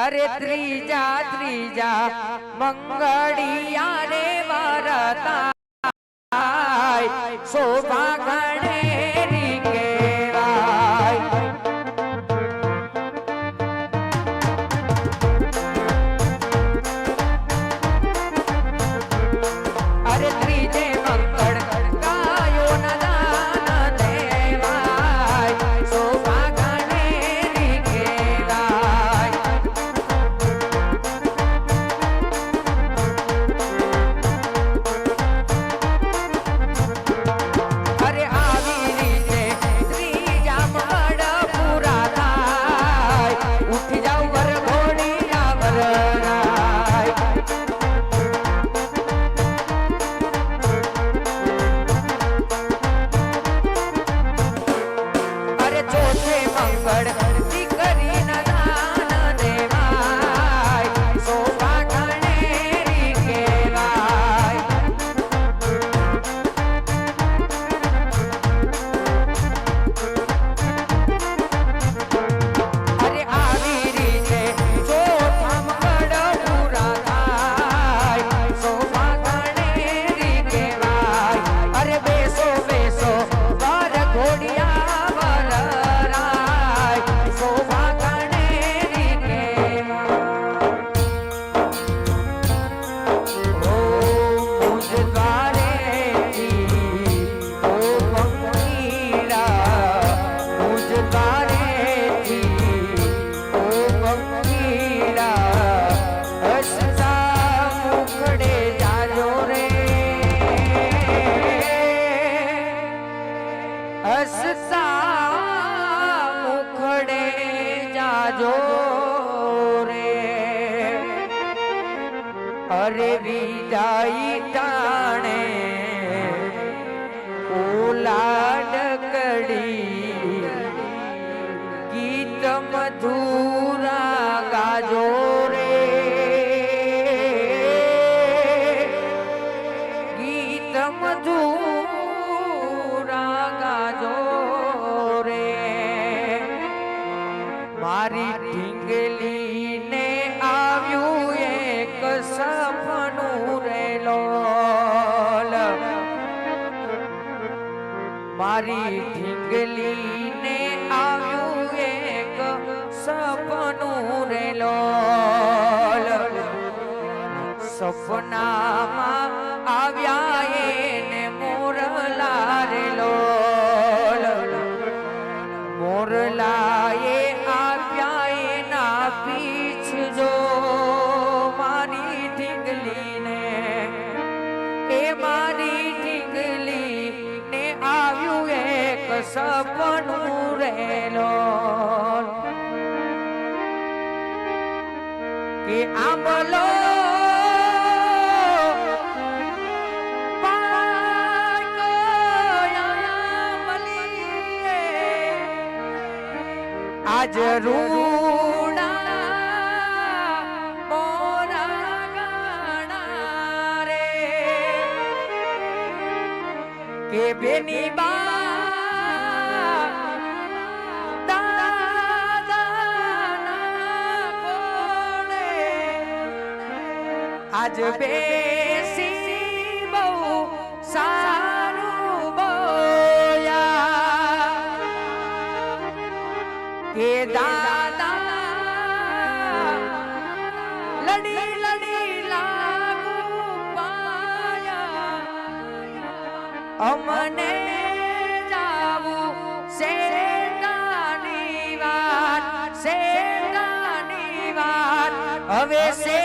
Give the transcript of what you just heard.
અરે ત્રીજા ત્રીજા મંગળિયા રે વરતા શોભા હસતા મુખડે જાજો રે. અરે વિદાઈ તાણે ઓલાડ કડી. ગીત મધુરા ગાજો રે. ગીત મધુરા મારી ઢીંગલી ને આવ્યું એક સપનું રેલો મારી ઢીંગલી ને આવ્યું એક સપનું સપનું રહેલો. કે આંબલો આજ રૂડા મોરા રે. કે બેની બા આજ બેસી બહુ સારું બોયા કે દાદા લડી લડી લાગુ પાયા. અમને જાવું શેતાની વાત શેતાની વાત. હવે શે